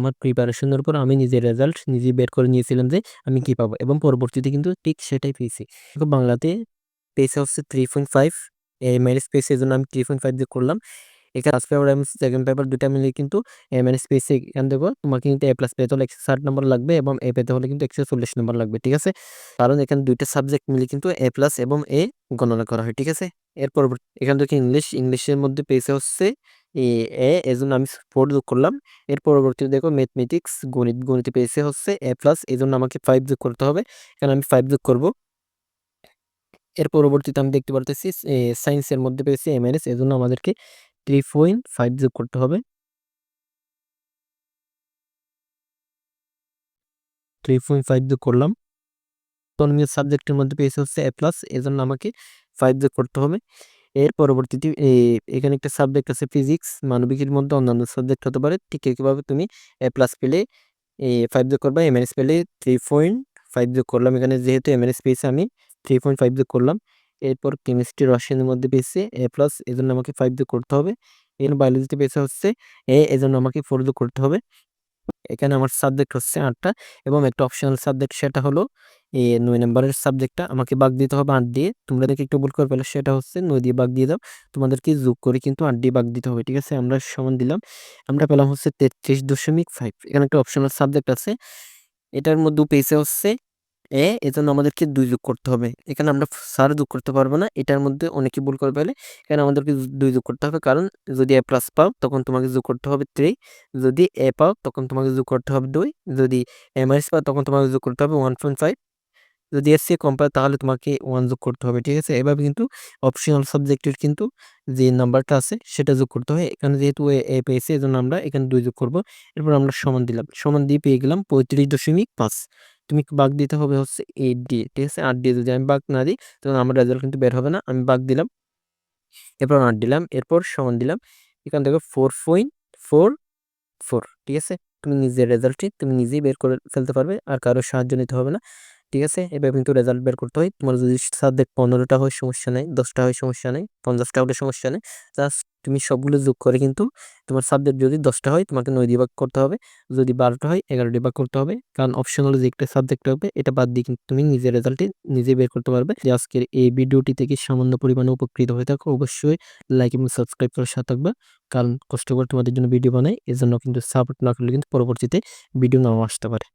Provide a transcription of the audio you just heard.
আমার প্রিপারেশনের উপর আমি নিজের রেজাল্ট নিজে বের করে নিয়েছিলাম যে আমি কি পাবো এবং পরবর্তীতে কিন্তু ঠিক সেটাই পেয়েছি। বাংলাতে পেয়েছে হচ্ছে থ্রি পয়েন্ট ফাইভ ম্যানেজ পেয়েছে এই জন্য আমি থ্রি পয়েন্ট ফাইভ দিয়ে করলাম। এখানে ফার্স্ট পেপার এবং সেকেন্ড পেপার দুটা মিলিয়ে কিন্তু ম্যানেজ পেয়েছে এখান থেকে তোমাকে কিন্তু এ প্লাস পেতে হলে একশো ষাট নম্বর লাগবে এবং এ পেতে হলে কিন্তু একশো চল্লিশ নম্বর লাগবে, ঠিক আছে? কারণ এখানে দুইটা সাবজেক্ট মিলে কিন্তু এ প্লাস এবং এ গণনা করা হয়, ঠিক আছে? এর পরবর্তী এখান থেকে ইংলিশ ইংলিশের মধ্যে পেয়েছে হচ্ছে এ এজন্য আমি ফোর যোগ করলাম। এর পরবর্তীতে দেখো ম্যাথমেটিক্স গণিত, গণিতে পেয়েছে হচ্ছে এ প্লাস এই জন্য আমাকে ফাইভ যোগ করতে হবে। এখানে আমি ফাইভ যোগ করব? এর পরবর্তীতে আমি দেখতে পারতেছি সায়েন্সের মধ্যে পেয়েছি এম এস এজন্য আমাদেরকে থ্রি পয়েন্ট ফাইভ যোগ করতে হবে। থ্রি পয়েন্ট ফাইভ যোগ করলাম। ইকোনমিক সাবজেক্টের মধ্যে পেয়েছে হচ্ছে এ প্লাস এজন্য আমাকে ফাইভ যোগ করতে হবে। এর পরবর্তীতে এখানে একটা সাবজেক্ট আছে ফিজিক্স মানবিকের মধ্যে অন্যান্য সাবজেক্ট হতে পারে। ঠিক একইভাবে তুমি এ প্লাস পেলে ফাইভ যোগ করবা এম পেলে থ্রি পয়েন্ট ফাইভ যোগ করলাম। এখানে যেহেতু এম পেয়েছে আমি থ্রি পয়েন্ট ফাইভ যোগ করলাম। এরপর কেমিস্ট্রি রসায়নের মধ্যে পেয়েছে এ প্লাস এই জন্য আমাকে ফাইভ যোগ করতে হবে। এর বায়োলজিতে পেয়েছে হচ্ছে এ এজন্য আমাকে ফোর যোগ করতে হবে। এখানে আমার সাবজেক্ট হচ্ছে আটটা এবং একটা অপশনাল সাবজেক্ট সেটা হলো এই নয় নম্বরের সাবজেক্টটা আমাকে বাগ দিতে হবে আট দিয়ে তোমরা দেখে একটু ভুল করে পেলে সেটা হচ্ছে নয় দিয়ে বাগ দিয়ে দাও। তোমাদেরকে যোগ করে কিন্তু আট দিয়ে বাগ দিতে হবে, ঠিক আছে? আমরা সমান দিলাম। আমরা পেলাম হচ্ছে তেত্রিশ দশমিক ফাইভ এখানে একটা অপশনাল সাবজেক্ট আছে। এটার মধ্যে পেয়েছে হচ্ছে এ, এজন্য আমাদেরকে দুই যোগ করতে হবে। এখানে আমরা সার যোগ করতে পারব না, এটার মধ্যে অনেকে ভুল করে পেলে এখানে আমাদেরকে দুই যোগ করতে হবে, কারণ যদি এ প্লাস পাও, তখন তোমাকে যোগ করতে হবে থ্রি যদি এ পাও, তখন তোমাকে যোগ করতে হবে দুই। যদি এম এস পাও, তখন তোমাকে যোগ করতে হবে ওয়ান পয়েন্ট ফাইভ যদি এর চেয়ে কম পায় তাহলে তোমাকে ওয়ান যোগ করতে হবে, ঠিক আছে? এভাবে কিন্তু অপশনাল সাবজেক্টের কিন্তু যে নাম্বারটা আছে, সেটা যোগ করতে হয় এখানে যেহেতু এ পেয়েছে এই জন্য আমরা এখানে দুই যোগ করব। এরপর আমরা সমান দিলাম। সমান দিয়ে পেয়ে গেলাম পঁয়ত্রিশ দশমিক পাঁচ। তুমি বাগ দিতে হবে হচ্ছে এইট দিয়ে ঠিক আছে? আট দিয়ে যদি আমি বাঘ না দিই, তখন আমার রেজাল্ট কিন্তু বের হবে না। আমি বাগ দিলাম। এরপর আট দিলাম। এরপর সমান দিলাম। এখান থেকে ফোর পয়েন্ট ফোর ফোর ঠিক আছে? তুমি নিজের রেজাল্টটি তুমি নিজেই বের করে ফেলতে পারবে, আর কারও সাহায্য নিতে হবে না। ঠিক আছে? এবার কিন্তু রেজাল্ট বের করতে হয়। তোমার যদি সাবজেক্ট পনেরোটা হয়, সমস্যা নেই। দশটা হয়, সমস্যা নেই। পঞ্চাশটা হলে সমস্যা নেই। জাস্ট তুমি সবগুলো যোগ করে কিন্তু তোমার সাবজেক্ট যদি দশটা হয়, তোমাকে নয় দিয়ে ভাগ করতে হবে। যদি বারোটা হয়, এগারো দিয়ে ভাগ করতে হবে। কারণ অপশনাল যে একটা সাবজেক্ট হবে এটা বাদ দিয়ে কিন্তু তুমি নিজের রেজাল্টটি নিজে বের করতে পারবে। যে আজকের এই ভিডিওটি থেকে সামান্য পরিমাণে উপকৃত হয়ে থাকো, অবশ্যই লাইক এবং সাবস্ক্রাইব করে সাথে থাকবে। কারণ কষ্ট করে তোমাদের জন্য ভিডিও বানাই, এজন্য কিন্তু সাপোর্ট না করলে কিন্তু পরবর্তীতে ভিডিও নাও আসতে পারে।